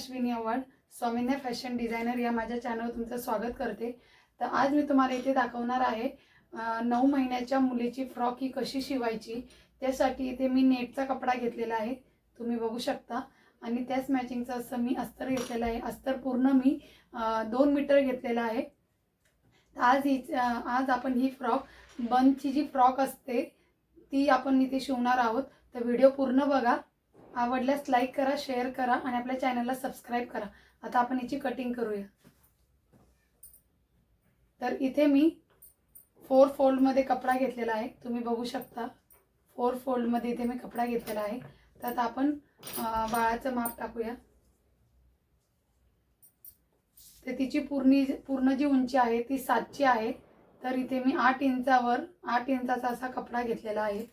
अश्विनी आव्हाड स्वामिन्य fashion designer या माझ्या चॅनलवर तुमचं स्वागत करते. तर आज मी तुम्हाला इथे दाखवणार आहे नऊ महिन्याच्या मुलीची फ्रॉक ही कशी शिवायची त्यासाठी इथे मी नेटचा कपडा घेतलेला आहे तुम्ही बघू शकता. आणि त्याच मॅचिंगचं असं मी अस्तर घेतलेलं आहे अस्तर पूर्ण मी दोन मीटर घेतलेलं आहे. आज ही आज आपण ही फ्रॉक बंदची जी फ्रॉक असते ती आपण इथे शिवणार आहोत. तर व्हिडिओ पूर्ण बघा. आवडल्यास लाईक करा शेअर करा आणि आपल्या चॅनलला सबस्क्राईब करा. आता आपण याची कटिंग करूया. तर इथे मी फोर फोल्डमध्ये कपडा घेतलेला आहे. तुम्ही बघू शकता. फोर फोल्डमध्ये इथे मी कपडा घेतलेला आहे. तर आता आपण बाळाचं माप टाकूया. तर तिची पूर्णी पूर्ण जी उंची आहे ती सातची आहे. तर इथे मी आठ इंचावर आठ इंचाचा असा कपडा घेतलेला आहे.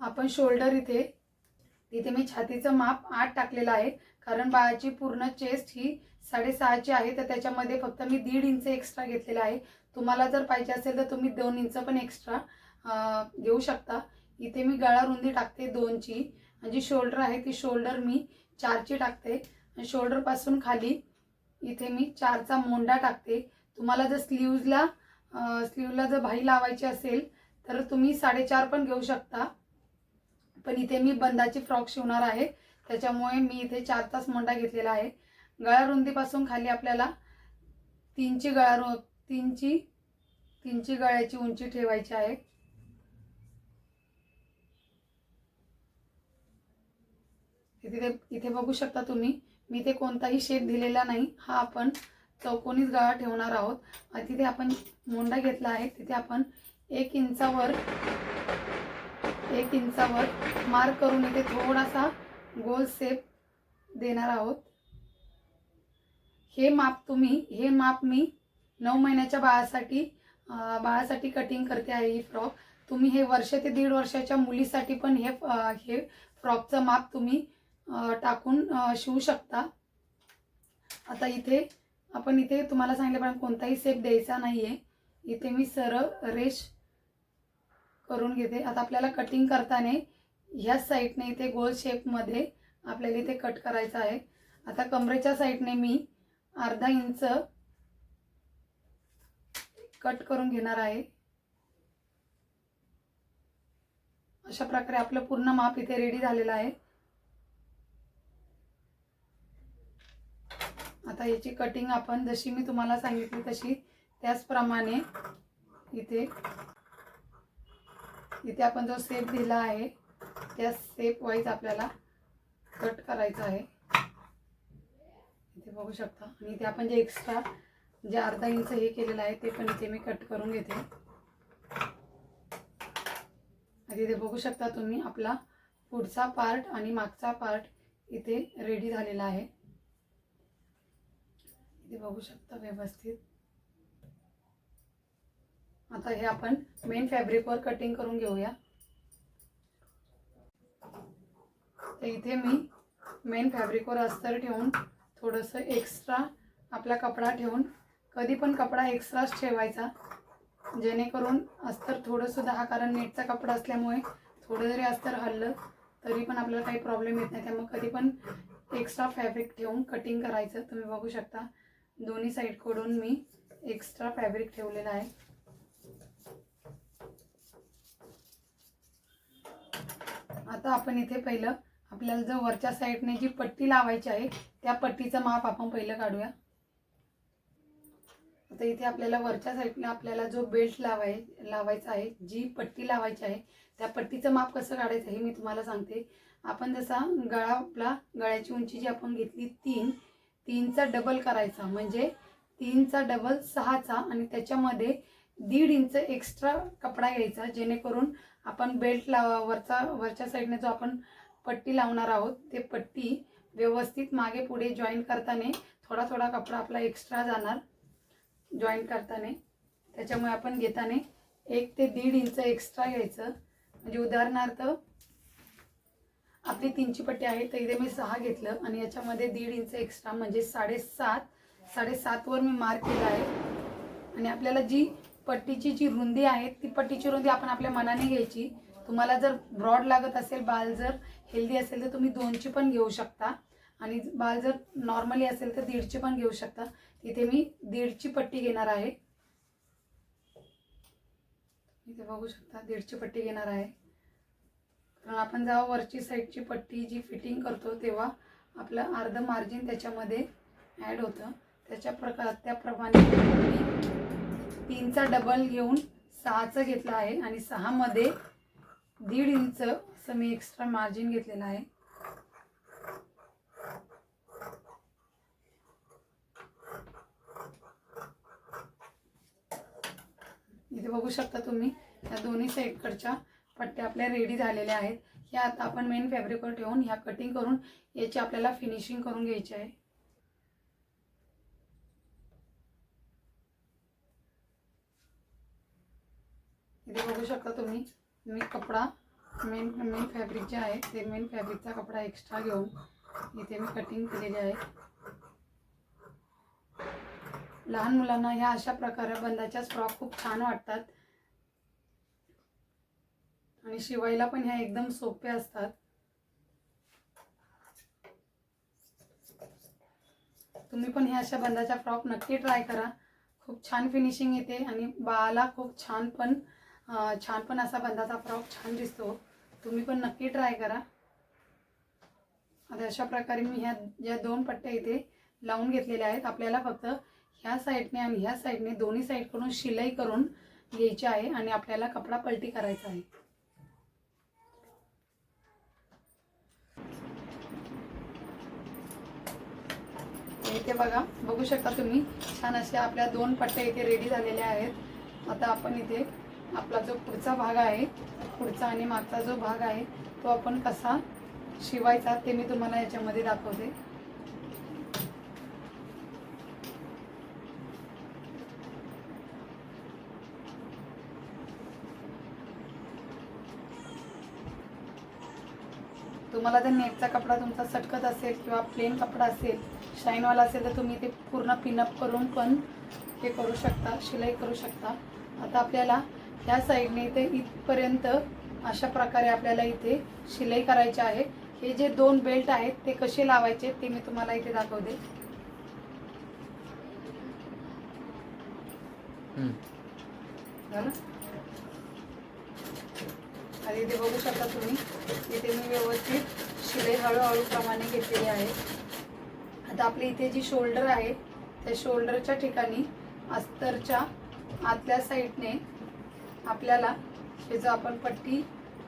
आपण शोल्डर इथे इथे मी छातीचं माप आठ टाकलेलं आहे कारण बाळाची पूर्ण चेस्ट ही साडेसहाची आहे तर त्याच्यामध्ये फक्त मी दीड इंच एक्स्ट्रा घेतलेला आहे. तुम्हाला जर पाहिजे असेल तर तुम्ही दोन इंच पण एक्स्ट्रा घेऊ शकता. इथे मी गळा रुंदी टाकते दोनची. आणि जी शोल्डर आहे ती शोल्डर मी चारची टाकते. शोल्डरपासून खाली इथे मी चारचा मोंडा टाकते. तुम्हाला जर स्लीव्जला स्लीवला जर भाई लावायची असेल तर तुम्ही साडेचार पण घेऊ शकता. पण इथे मी बंदाची फ्रॉक शिवणार आहे. त्याच्यामुळे मी इथे चार तास मोंडा घेतलेला आहे. गळा रुंदीपासून खाली आपल्याला तीनची गळा रु तीनची तीनची गळ्याची उंची ठेवायची आहे. इथे इथे बघू शकता तुम्ही मी इथे कोणताही शेप दिलेला नाही. हा आपण चौकोनीच गळा ठेवणार आहोत. तिथे आपण मोंडा घेतला आहे. तिथे आपण एक इंचावर एक इंचावर मार्क करून इथे थोडासा गोल सेप देणार आहोत. हे माप तुम्ही हे माप मी नऊ महिन्याच्या बाळासाठी बाळासाठी कटिंग करते आहे ही फ्रॉक तुम्ही हे वर्ष ते दीड वर्षाच्या मुलीसाठी पण हे हे फ्रॉकचं माप तुम्ही टाकून शिवू शकता. आता इथे आपण इथे तुम्हाला सांगितल्याप्रमाणे कोणताही सेप द्यायचा नाही आहे इथे मी सरळ रेश करून घेते. आता आपल्याला कटिंग करताना ह्या साईडने इथे गोल शेपमध्ये आपल्याला इथे कट करायचं आहे. आता कमरेच्या साईडने मी अर्धा इंच कट करून घेणार आहे. अशा प्रकारे आपलं पूर्ण माप इथे रेडी झालेलं आहे. आता याची कटिंग आपण जशी मी तुम्हाला सांगितली तशी त्याचप्रमाणे इथे इथे आपण जो सेप दिला आहे त्या सेप वाईज आपल्याला कट करायचा आहे. इथे बघू शकता. आणि इथे आपण जे एक्स्ट्रा जे अर्धा इंच हे केलेलं आहे ते पण इथे मी कट करून घेते. आणि इथे बघू शकता तुम्ही आपला पुढचा पार्ट आणि मागचा पार्ट इथे रेडी झालेला आहे. इथे बघू शकता व्यवस्थित. आता हे आपण मेन फॅब्रिकवर कटिंग करून घेऊया. तर इथे मी मेन फॅब्रिकवर अस्तर ठेवून थोडंसं एक्स्ट्रा आपला कपडा ठेवून कधी पण कपडा एक्स्ट्राच ठेवायचा जेणेकरून अस्तर थोडंसुद्धा हा कारण नेटचा कपडा असल्यामुळे थोडं जरी अस्तर हल्लं तरी पण आपल्याला काही प्रॉब्लेम येत नाही. त्यामुळे कधी पण एक्स्ट्रा फॅब्रिक ठेवून कटिंग करायचं. तुम्ही बघू शकता दोन्ही साईडकडून मी एक्स्ट्रा फॅब्रिक ठेवलेलं आहे. आता आपण इथे पहिलं आपल्याला जर वरच्या साईडने जी पट्टी लावायची आहे त्या पट्टीचं माप आपण पहिलं काढूया. आता इथे आपल्याला वरच्या साईडने आपल्याला जो बेल्ट लावाय लावायचा आहे जी पट्टी लावायची आहे त्या पट्टीचं माप कसं काढायचं हे मी तुम्हाला सांगते. आपण जसा गळा आपला गळ्याची उंची जी आपण घेतली तीन तीनचा डबल करायचा. म्हणजे तीनचा डबल सहाचा आणि त्याच्यामध्ये दीड इंच एक्स्ट्रा कपडा घ्यायचा जेणेकरून आपण बेल्ट लावा वरचा वरच्या साईडने जो आपण पट्टी लावणार आहोत ते पट्टी व्यवस्थित मागे पुढे जॉईन करताना थोडा थोडा कपडा आपला एक्स्ट्रा जाणार. जॉईन करताना. त्याच्यामुळे आपण घेताना एक ते दीड इंच एक्स्ट्रा घ्यायचं. म्हणजे उदाहरणार्थ आपली तीनची पट्टी आहे तर इथे मी सहा घेतलं आणि याच्यामध्ये दीड इंच एक्स्ट्रा म्हणजे साडेसात साडेसातवर मी मार्क केला आहे. आणि आपल्याला जी पट्टीची जी रुंदी आहे ती पट्टीची रुंदी आपण आपल्या मनाने घ्यायची. तुम्हाला जर ब्रॉड लागत असेल बाल जर हेल्दी असेल तर तुम्ही दोनची पण घेऊ शकता. आणि बाल जर नॉर्मली असेल तर दीडची पण घेऊ शकता. तिथे मी दीडची पट्टी घेणार आहे. इथे बघू शकता दीडची पट्टी घेणार आहे. कारण आपण जेव्हा वरची साईडची पट्टी जी फिटिंग करतो तेव्हा आपलं अर्ध मार्जिन त्याच्यामध्ये ॲड होतं. त्याच्या प्रकार त्याप्रमाणे तीनचा डबल घेऊन सहाचं घेतलं आहे आणि सहामध्ये दीड इंच असं मी एक्स्ट्रा मार्जिन घेतलेलं आहे. इथे बघू शकता तुम्ही या दोन्ही साईडकडच्या पट्ट्या आपल्या रेडी झालेल्या आहेत. ह्या आता आपण मेन फॅब्रिकवर ठेवून ह्या कटिंग करून याची आपल्याला फिनिशिंग करून घ्यायची आहे. इथे बघू शकता तुम्ही. मी कपडा मेन मेन फॅब्रिक जे आहे ते मेन फॅब्रिकचा कपडा एक्स्ट्रा घेऊन इथे मी कटिंग केलेली आहे. लहान मुलांना ह्या अशा प्रकारे बंदाच्या फ्रॉक खूप छान वाटतात. आणि शिवायला पण ह्या एकदम सोप्या असतात. तुम्ही पण ह्या अशा बंदाच्या फ्रॉक नक्की ट्राय करा. खूप छान फिनिशिंग येते आणि बाळाला खूप छान पण छान पण असा बंदाचा फ्रॉक छान दिसतो. तुम्ही पण नक्की ट्राय करा. आता अशा प्रकारे मी ह्या ज्या दोन पट्ट्या इथे लावून घेतलेल्या आहेत. आपल्याला फक्त ह्या साईडने आणि ह्या साईडने दोन्ही साईडकडून शिलाई करून घ्यायची आहे आणि आपल्याला कपडा पलटी करायचा आहे. इथे बघा बघू शकता तुम्ही छान अशा आपल्या दोन पट्ट्या इथे रेडी झालेल्या आहेत. आता आपण इथे आपला जो पुढचा भाग आहे पुढचा आणि मागचा जो भाग आहे तो आपण कसा शिवायचा ते मी तुम्हाला याच्यामध्ये दाखवते. तुम्हाला जर नेटचा कपडा तुमचा सटकत असेल किंवा प्लेन कपडा असेल शाईनवाला असेल तर तुम्ही ते पूर्ण पिनअप करून पण हे करू शकता शिलाई करू शकता. आता आपल्याला ह्या साईडने इथे इथपर्यंत अशा प्रकारे आपल्याला इथे शिलाई करायची आहे. हे जे दोन बेल्ट आहेत ते कसे लावायचे ते मी तुम्हाला इथे दाखवते. आणि इथे बघू शकता तुम्ही इथे मी व्यवस्थित शिलाई हळूहळू प्रमाणे घेतलेली आहे. आता आपली इथे जी शोल्डर आहे त्या शोल्डरच्या ठिकाणी अस्तरच्या आतल्या साईडने आपल्याला हे जो आपण पट्टी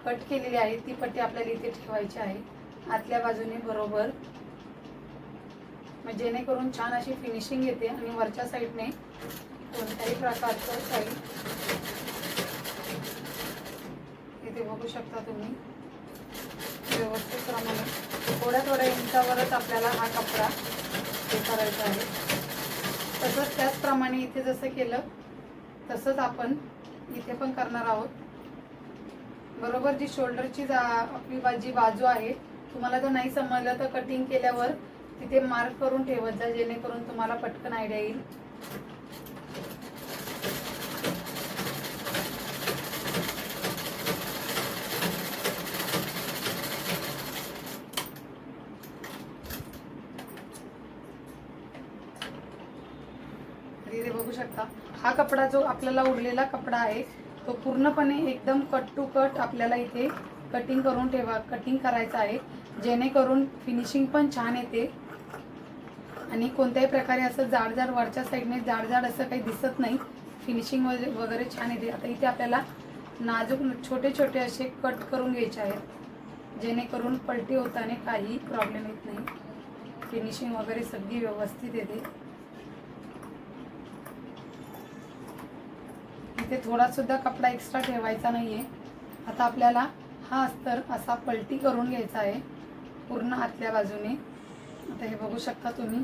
कट केलेली आहे ती पट्टी आपल्याला इथे ठेवायची आहे. आतल्या बाजूने बरोबर. म्हणजे जेणेकरून छान अशी फिनिशिंग येते आणि वरच्या साईडने कोणत्याही प्रकारचं साईड इथे बघू शकता तुम्ही. व्यवस्थित प्रमाणे थोड्या थोड्या इंचावरच आपल्याला हा कपडा हे करायचा आहे. तसंच त्याचप्रमाणे इथे जसं केलं तसंच आपण इथे पण करणार आहोत. बरोबर जी शोल्डरची जा आपली जी बाजू आहे तुम्हाला जर नाही समजलं तर कटिंग केल्यावर तिथे मार्क करून ठेवत जा जेणेकरून तुम्हाला पटकन आयडिया येईल तर इथे बघू शकता हा कपडा जो आपल्याला उरलेला कपडा आहे तो पूर्णपणे एकदम कट टू कट आपल्याला इथे कटिंग करून ठेवा कटिंग करायचं आहे. जेणेकरून फिनिशिंग पण छान येते. आणि कोणत्याही प्रकारे असं जाड जाड वरच्या साईडने जाड जाड असं काही दिसत नाही. फिनिशिंग वगैरे छान येते. आता इथे आपल्याला नाजूक छोटे छोटे असे कट करून घ्यायचे आहेत. जेणेकरून पलटी होताना काही प्रॉब्लेम येत नाही. फिनिशिंग वगैरे सगळी व्यवस्थित येते. इथे थोडासुद्धा कपडा एक्स्ट्रा ठेवायचा नाही आहे आता आपल्याला हा अस्तर असा पलटी करून घ्यायचा आहे पूर्ण आतल्या बाजूने. आता हे बघू शकता तुम्ही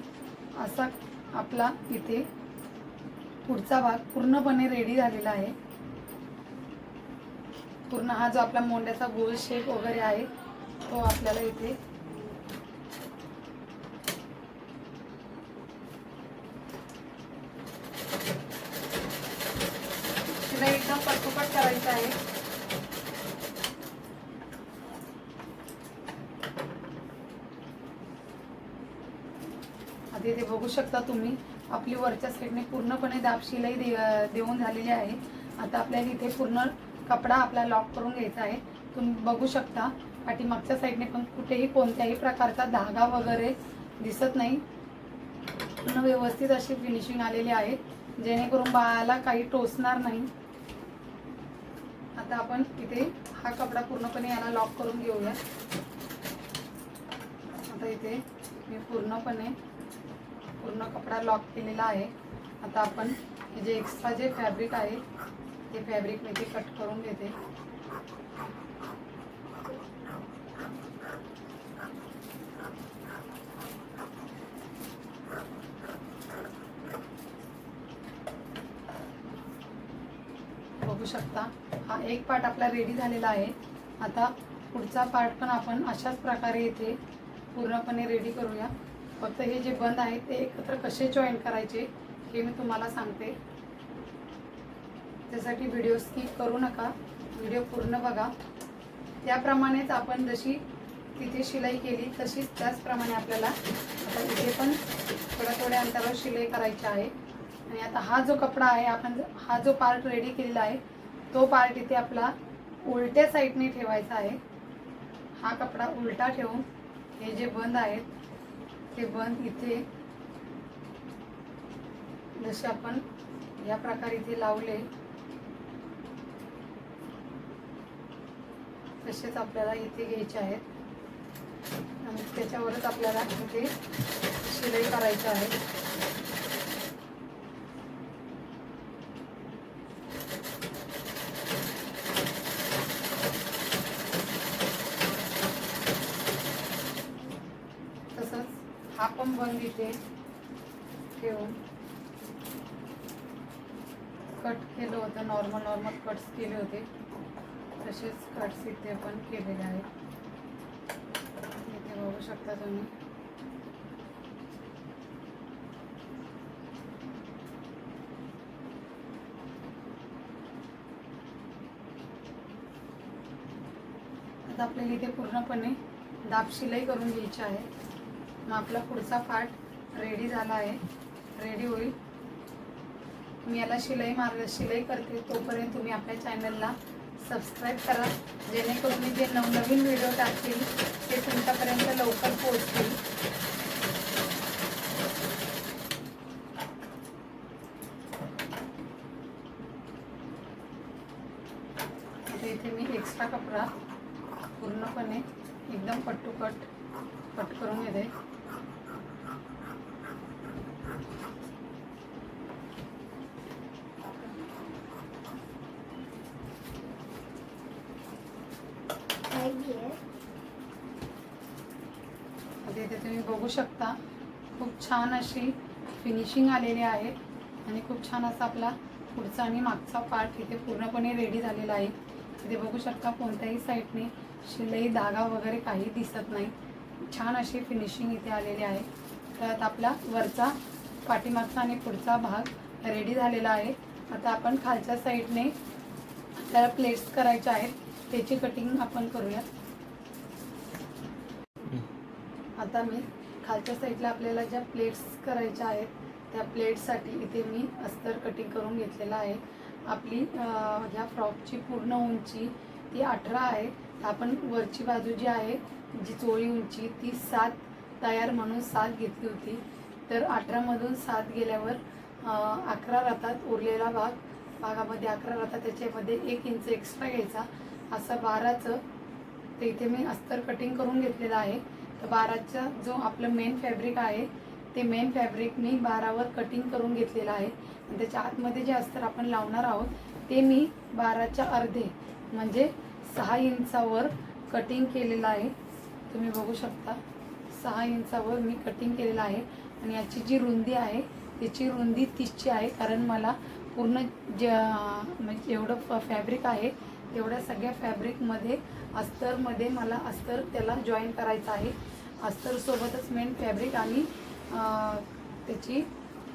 असा आपला इथे पुढचा भाग पूर्णपणे रेडी झालेला आहे. पूर्ण हा जो आपला मोंड्याचा गोल शेप वगैरे आहे तो आपल्याला इथे झटपट करायचं आहे. आधी ते बघू शकता तुम्ही. आपली वरच्या साईडने पूर्णपणे दाब शिलाई दे देऊन झालेली आहे. आता आपल्याला इथे पूर्ण कपडा आपला लॉक करून घ्यायचा आहे. तुम्ही बघू शकता. पाठीमागच्या साईडने पण कुठेही कोणत्याही प्रकारचा धागा वगैरे दिसत नाही. पूर्ण व्यवस्थित अशी फिनिशिंग आलेली आहे. जेणेकरून बाळाला काही टोचणार नाही. आता आपण इथे हा कपडा पूर्णपणे याला लॉक करून घेऊया. आता इथे मी पूर्णपणे पूर्ण कपडा लॉक केलेला आहे. आता आपण हे जे एक्स्ट्रा जे फॅब्रिक आहे ते फॅब्रिक मी ते कट करून घेते. बघू शकता? हा एक पार्ट आपला रेडी झालेला आहे. आता पुढचा पार्ट पण आपण अशाच प्रकारे इथे पूर्णपणे रेडी करूया. फक्त हे जे बंद आहे ते एकत्र कसे जॉईन करायचे हे मी तुम्हाला सांगते. त्यासाठी व्हिडिओ स्किप करू नका. व्हिडिओ पूर्ण बघा. त्याप्रमाणेच आपण जशी तिथे शिलाई केली तशीच त्याचप्रमाणे आपल्याला आता इथे पण थोड्या थोड्या अंतरावर शिलाई करायची आहे. आणि आता हा जो कपडा आहे आपण हा जो पार्ट रेडी केलेला आहे तो पार्ट इथे आपला उलट्या साईडने ठेवायचा आहे. हा कपडा उलटा ठेवून हे जे बंद आहेत ते बंद इथे. जसे आपण या प्रकारे इथे लावले तसेच आपल्याला इथे घ्यायचे आहेत. आणि त्याच्यावरच आपल्याला इथे शिलाई करायची आहे तसंच हा पण बंद इथे. ठेवून. कट केलं होतं नॉर्मल नॉर्मल कट्स केले होते. तसेच कट्स इथे पण केलेले आहेत. इथे बघू शकता तुम्ही. आता आपल्याला इथे पूर्णपणे दाब शिलाई करून घ्यायची आहे. मग आपला पुढचा पार्ट रेडी झाला आहे. रेडी होईल. मी याला शिलाई मार शिलाई करते. तोपर्यंत तुम्ही आपल्या चॅनलला सबस्क्राईब करा. जेणेकरून मी जे नवनवीन व्हिडिओ टाकतील ते तुमच्यापर्यंत लवकर पोहोचतील आता इथे मी एक्स्ट्रा कपडा पूर्णपणे एकदम कट टू कट कट करून घेते आता इथे तुम्ही बघू शकता खूप छान अशी फिनिशिंग आलेली आहे आणि खूप छान असा आपला पुढचा आणि मागचा पार्ट इथे पूर्णपणे रेडी झालेला आहे. इथे बघू शकता कोणत्याही साईडने शिलाई धागा वगैरे काही दिसत नाही. छान अशी फिनिशिंग इथे आलेली आहे. तर आता आपला वरचा पाठीमागचा आणि पुढचा भाग रेडी झालेला आहे. आता आपण खालच्या साईडने त्याला प्लेट्स करायच्या आहेत. त्याची कटिंग आपण करूया आता मी खालच्या साईडला आपल्याला ज्या प्लेट्स करायच्या आहेत त्या प्लेट्ससाठी इथे मी अस्तर कटिंग करून घेतलेला आहे. आपली ह्या फ्रॉकची पूर्ण उंची ती अठरा आहे. आपण वरची बाजू जी आहे जी चोळी उंची ती सात तयार म्हणून सात घेतली होती. तर अठरामधून सात गेल्यावर अकरा राहतात उरलेला भाग भागामध्ये अकरा राहतात त्याच्यामध्ये एक इंच एक्स्ट्रा घ्यायचा. असं बाराचं ते इथे मी अस्तर कटिंग करून घेतलेलं आहे. तर बाराचा जो आपलं मेन फॅब्रिक आहे ते मेन फॅब्रिक मी बारावर कटिंग करून घेतलेलं आहे. आणि त्याच्या आतमध्ये जे अस्तर आपण लावणार आहोत ते मी बाराच्या अर्धे म्हणजे सहा इंचावर कटिंग केलेलं आहे. तुम्ही बघू शकता सहा इंचावर मी कटिंग केलेलं आहे. आणि याची जी रुंदी आहे त्याची रुंदी तीसची आहे कारण मला पूर्ण ज म्हणजे एवढं फॅब्रिक आहे तेवढ्या सगळ्या फॅब्रिकमध्ये अस्तरमध्ये मला अस्तर त्याला जॉईन करायचं आहे. अस्तरसोबतच मेन फॅब्रिक आणि त्याची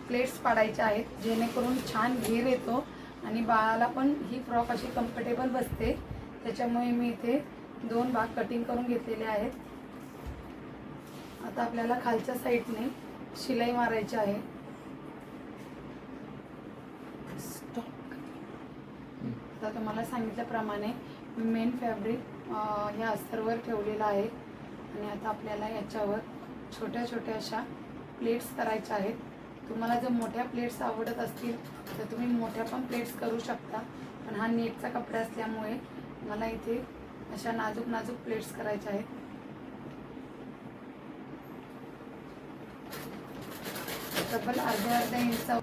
प्लेट्स पाडायच्या आहेत जेणेकरून छान घेर येतो आणि बाळाला पण ही फ्रॉक अशी कम्फर्टेबल बसते. त्याच्यामुळे मी इथे दोन भाग कटिंग करून घेतलेले आहेत. आता आपल्याला खालच्या साईडने शिलाई मारायची आहे स्टॉप आता तुम्हाला सांगितल्याप्रमाणे मेन फॅब्रिक ह्या अस्तरवर ठेवलेलं आहे. आणि आता आपल्याला याच्यावर छोट्या छोट्या अशा प्लेट्स करायच्या आहेत. तुम्हाला जर मोठ्या प्लेट्स आवडत असतील तर तुम्ही मोठ्या पण प्लेट्स करू शकता. पण हा नेटचा कपडा असल्यामुळे मला इथे अशा नाजूक नाजूक प्लेट्स करायच्या आहेत. तब्बल अर्ध्या अर्ध्या इंचा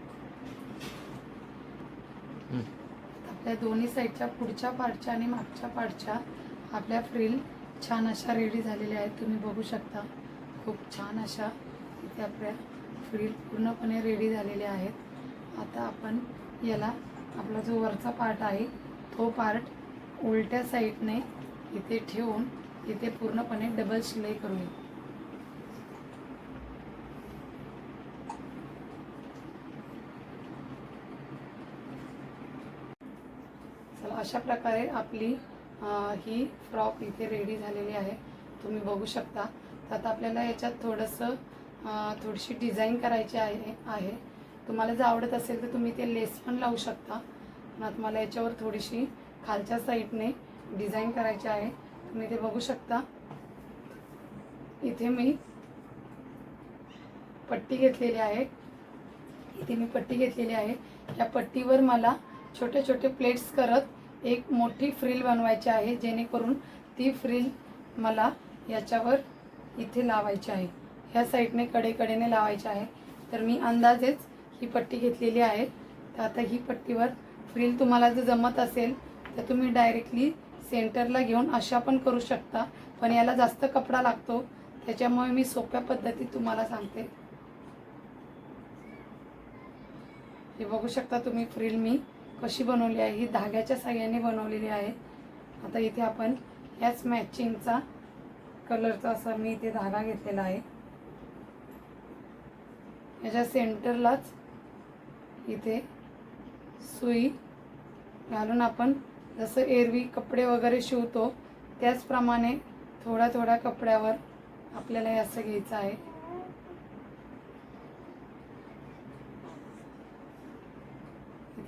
त्या दोन्ही साईडच्या पुढच्या पार्टच्या आणि मागच्या पार्टच्या आपल्या फ्रिल छान अशा रेडी झालेल्या आहेत. तुम्ही बघू शकता. खूप छान अशा इथे आपल्या फ्रिल पूर्णपणे रेडी झालेल्या आहेत. आता आपण याला आपला जो वरचा पार्ट आहे तो पार्ट उलट्या साईडने इथे ठेवून इथे पूर्णपणे डबल शिलाई करूया. अशा प्रकारे आपली ही फ्रॉक इथे रेडी झालेली आहे. तुम्ही बघू शकता. तर आता आपल्याला याच्यात थोडंसं थोडीशी डिझाईन करायची आहे आहे. तुम्हाला जर आवडत असेल तर तुम्ही ते लेस पण लावू शकता. ना तुम्हाला याच्यावर थोडीशी खालच्या साईडने डिझाईन करायची आहे. तुम्ही ते बघू शकता. इथे मी पट्टी घेतलेली आहे. इथे मी पट्टी घेतलेली आहे. या पट्टीवर मला छोटे छोटे प्लेट्स करत एक मोठी फ्रिल बनवायची आहे जेणेकरून ती फ्रिल मला याच्यावर इथे लावायची आहे. ह्या साईडने कडेकडेने लावायची आहे. तर मी अंदाजेच ही पट्टी घेतलेली आहे. तर आता ही पट्टीवर फ्रिल तुम्हाला जर जमत असेल तर तुम्ही डायरेक्टली सेंटरला घेऊन अशा पण करू शकता. पण याला जास्त कपडा लागतो. त्याच्यामुळे मी सोप्या पद्धतीत तुम्हाला सांगते. हे बघू शकता तुम्ही फ्रिल मी कशी बनवली आहे ही धाग्याच्या साह्याने बनवलेली आहे. आता इथे आपण याच मॅचिंगचा कलरचा असा मी इथे धागा घेतलेला आहे. याच्या सेंटरलाच इथे सुई घालून आपण जसं एरवी कपडे वगैरे शिवतो त्याचप्रमाणे थोड्या थोड्या कपड्यावर आपल्याला हे असं घ्यायचं आहे.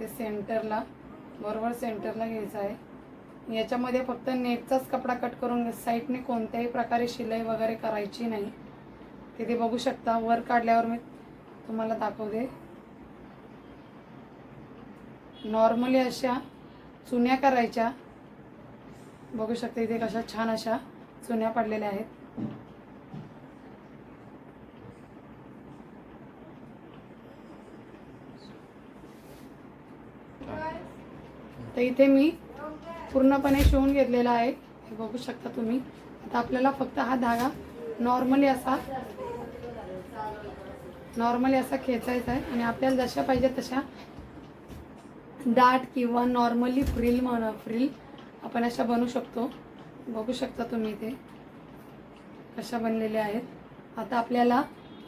इथे सेंटरला बरोबर सेंटरला घ्यायचं आहे. याच्यामध्ये फक्त नेटचाच कपडा कट करून साईडने कोणत्याही प्रकारे शिलाई वगैरे करायची नाही. तिथे बघू शकता वर काढल्यावर मी तुम्हाला दाखवते. नॉर्मली अशा चुन्या करायच्या. बघू शकता इथे कशा छान अशा चुन्या पडलेल्या आहेत. तर इथे मी पूर्णपणे शिवून घेतलेला आहे. हे बघू शकता तुम्ही. आता आपल्याला फक्त हा धागा नॉर्मली असा नॉर्मली असा खेचायचा आहे. आणि आपल्याला जशा पाहिजे तशा दाट किंवा नॉर्मली फ्रिल म्हण फ्रिल आपण अशा बनवू शकतो. बघू शकता तुम्ही इथे कशा बनलेल्या आहेत. आता आपल्याला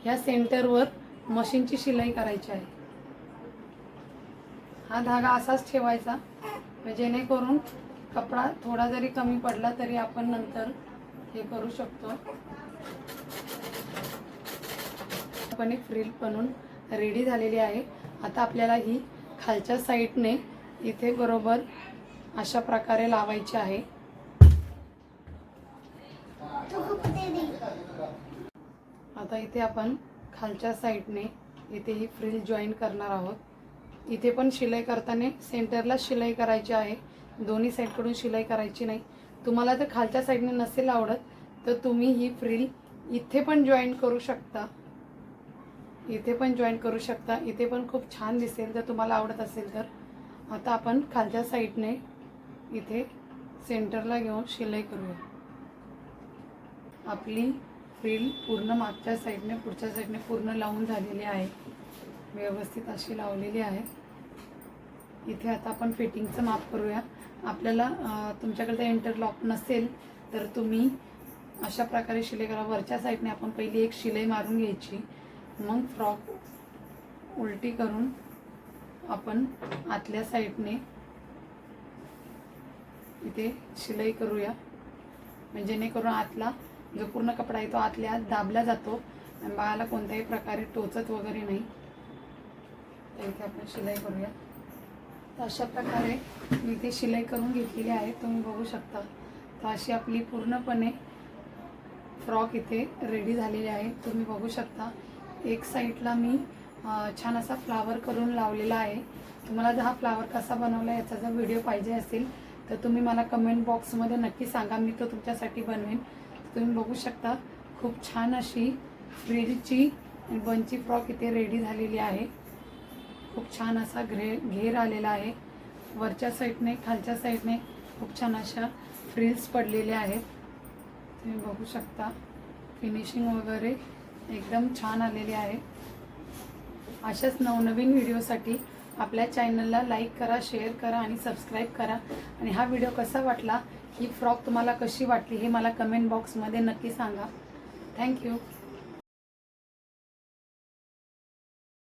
ह्या सेंटरवर मशीनची शिलाई करायची आहे. हा धागा असाच ठेवायचा. म्हणजे जेणेकरून कपडा थोडा जरी कमी पडला तरी आपण नंतर हे करू शकतो. आपण एक फ्रिल बनवून रेडी झालेली आहे. आता आपल्याला ही खालच्या साईडने इथे बरोबर अशा प्रकारे लावायची आहे. आता इथे आपण खालच्या साईडने इथे ही फ्रिल जॉईन करणार आहोत. इथे पण शिलाई करताना सेंटरला शिलाई करायची आहे. दोन्ही साईडकडून शिलाई करायची नाही. तुम्हाला जर खालच्या साईडने नसेल आवडत तर तुम्ही ही फ्रिल इथे पण जॉईन करू शकता. इथे पण जॉईन करू शकता. इथे पण खूप छान दिसेल जर तुम्हाला आवडत असेल तर. आता आपण खालच्या साईडने इथे सेंटरला घेऊन शिलाई करूया. आपली फ्रिल पूर्ण मागच्या साईडने पुढच्या साईडने पूर्ण लावून झालेली आहे. व्यवस्थित अशी लावलेली आहे इथे आता आपण फिटिंगचं माप करूया. आपल्याला तुमच्याकडे तुमच्याकडे इंटरलॉक नसेल तर तुम्ही अशा प्रकारे शिलाई करा. वरच्या साईडने आपण पहिली एक शिलाई मारून घ्यायची. मग फ्रॉक उलटी करून आपण आतल्या साईडने इथे शिलाई करूया. म्हणजे जेणेकरून आतला जो पूर्ण कपडा आहे तो आतल्या आत दाबला जातो. आणि बाळाला कोणत्याही प्रकारे टोचत वगैरे नाही. तर इथे आपण शिलाई करूया. तर अशा प्रकारे मी इथे शिलाई करून घेतलेली आहे. तुम्ही बघू शकता. तर अशी आपली पूर्णपणे फ्रॉक इथे रेडी झालेली आहे. तुम्ही बघू शकता. एक साईडला मी छान असा फ्लावर करून लावलेला आहे. तुम्हाला जर हा फ्लावर कसा बनवला याचा जर व्हिडिओ पाहिजे असेल तर तुम्ही मला कमेंट बॉक्समध्ये नक्की सांगा. मी तो तुमच्यासाठी बनवेन. तुम्ही बघू शकता खूप छान अशी फ्रीजची बंची फ्रॉक इथे रेडी झालेली आहे. खूप छान असा घे घेर आलेला आहे. वरच्या साईडने खालच्या साईडने खूप छान अशा फ्रिल्स पडलेल्या आहेत. तुम्ही बघू शकता. फिनिशिंग वगैरे एकदम छान आलेली आहे. अशाच नवनवीन व्हिडिओसाठी आपल्या चॅनलला लाईक करा शेअर करा आणि सबस्क्राईब करा. आणि हा व्हिडिओ कसा वाटला ही फ्रॉक तुम्हाला कशी वाटली हे मला कमेंट बॉक्समध्ये नक्की सांगा. थँक्यू